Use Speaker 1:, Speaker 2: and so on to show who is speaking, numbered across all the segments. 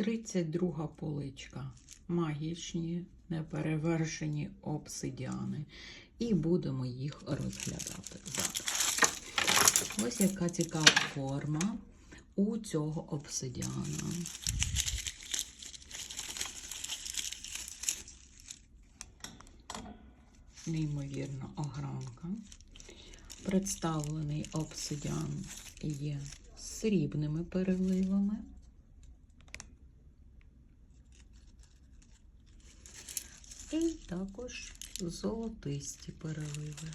Speaker 1: 32 поличка. Магічні, неперевершені обсидіани. І будемо їх розглядати зараз. Ось яка цікава форма у цього обсидіана. Неймовірна огранка. Представлений обсидіан є срібними переливами. І також золотисті переливи.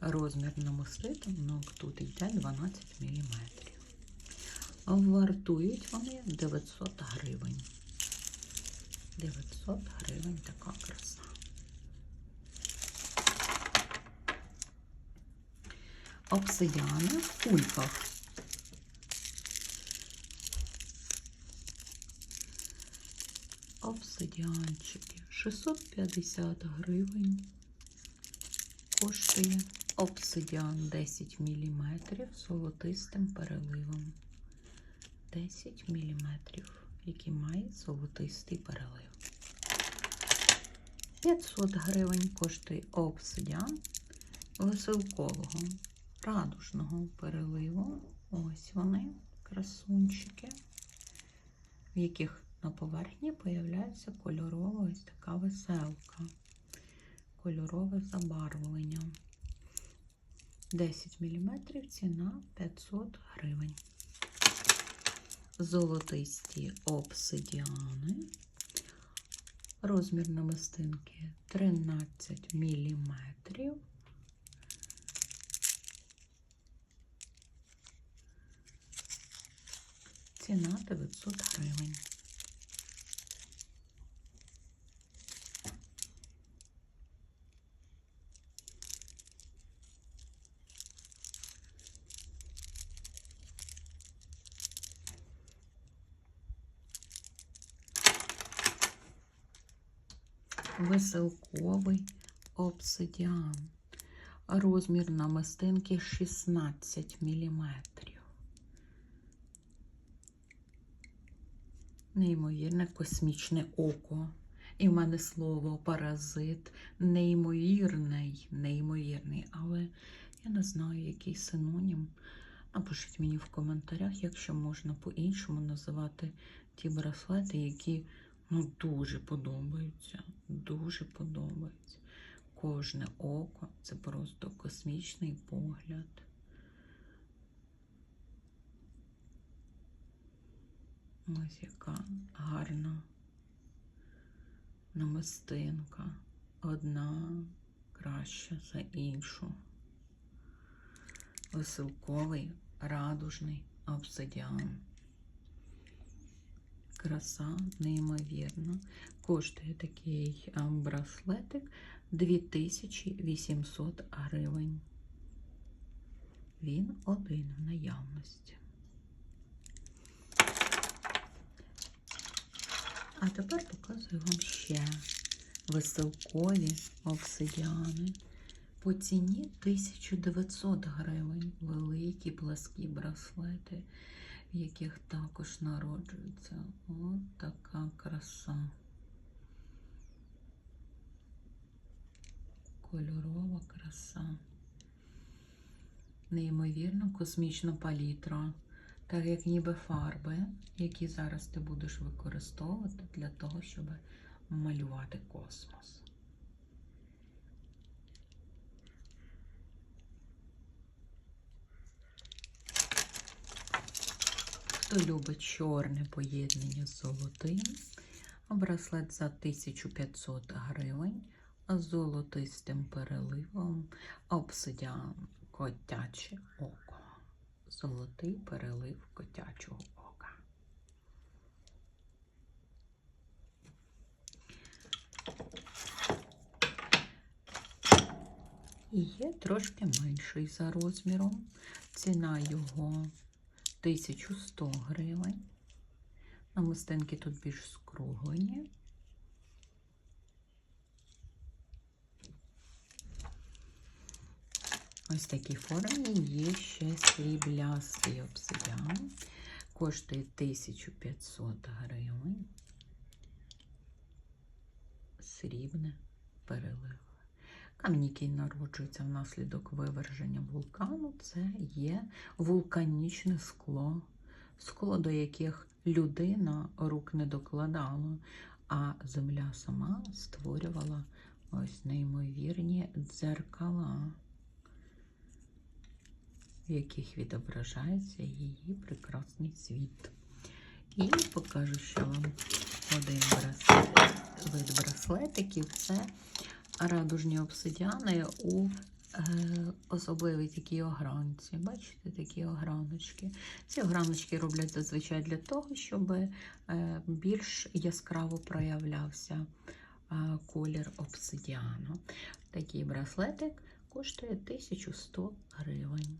Speaker 1: Розмір намиститинок тут йде 12 мм. Вартують вони 900 гривень. 900 гривень така краса. Обсидіани в кульках. Обсидіанчики 650 гривень. Коштує обсидіан 10 мм золотистим переливом. 10 мм, який має золотистий перелив. 500 гривень коштує обсидіан веселкового, радужного переливу. Ось вони, красунчики, в яких на поверхні появляється кольорова ось така веселка, кольорове забарвлення. 10 мм, ціна 500 гривень. Золотисті обсидіани. Розмір намистинки 13 мм. Ціна 900 гривень. Веселковий обсидіан. Розмір намистинки 16 мм. Неймовірне космічне око. І в мене слово паразит неймовірний, неймовірний. Але я не знаю, який синонім. Напишіть мені в коментарях, якщо можна по-іншому називати ті браслети, які ну, дуже подобаються. Дуже подобаються. Кожне око це просто космічний погляд. Ось яка гарна намистинка. Одна краща за іншу. Веселковий, радужний обсидіан. Краса неймовірна. Коштує такий браслетик 2800 гривень. Він один в наявності. А тепер показую вам ще веселкові обсидіани. По ціні 1900 гривень. Великі пласкі браслети, в яких також народжується от така краса. Кольорова краса. Неймовірно космічна палітра так як ніби фарби, які зараз ти будеш використовувати для того, щоб малювати космос. Хто любить чорне поєднання з золотим, браслет за 1500 гривень, золотистим переливом, обсидіан котяче око золотий перелив котячого ока. Є трошки менший за розміром. Ціна його 1100 гривень. Намистинки тут більш скруглені. Ось такій формі є ще сріблястий обсидіан. коштує 1500 гривень. Срібне переливе. Камінь, який народжується внаслідок виверження вулкану, це є вулканічне скло, скло, до яких людина рук не докладала, а земля сама створювала ось неймовірні дзеркала, в яких відображається її прекрасний світ. І покажу ще вам один браслет, вид браслетиків. Це радужні обсидіани у е, особливій такій огранці. Бачите, такі ограночки. Ці ограночки роблять зазвичай для того, щоб е, більш яскраво проявлявся е, колір обсидіану. Такий браслетик коштує 1100 гривень.